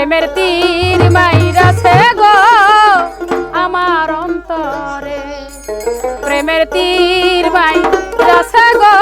প্রেমের তীর মাইরাছে গো আমার অন্তরে। প্রেমের তীর মাইরাছে গো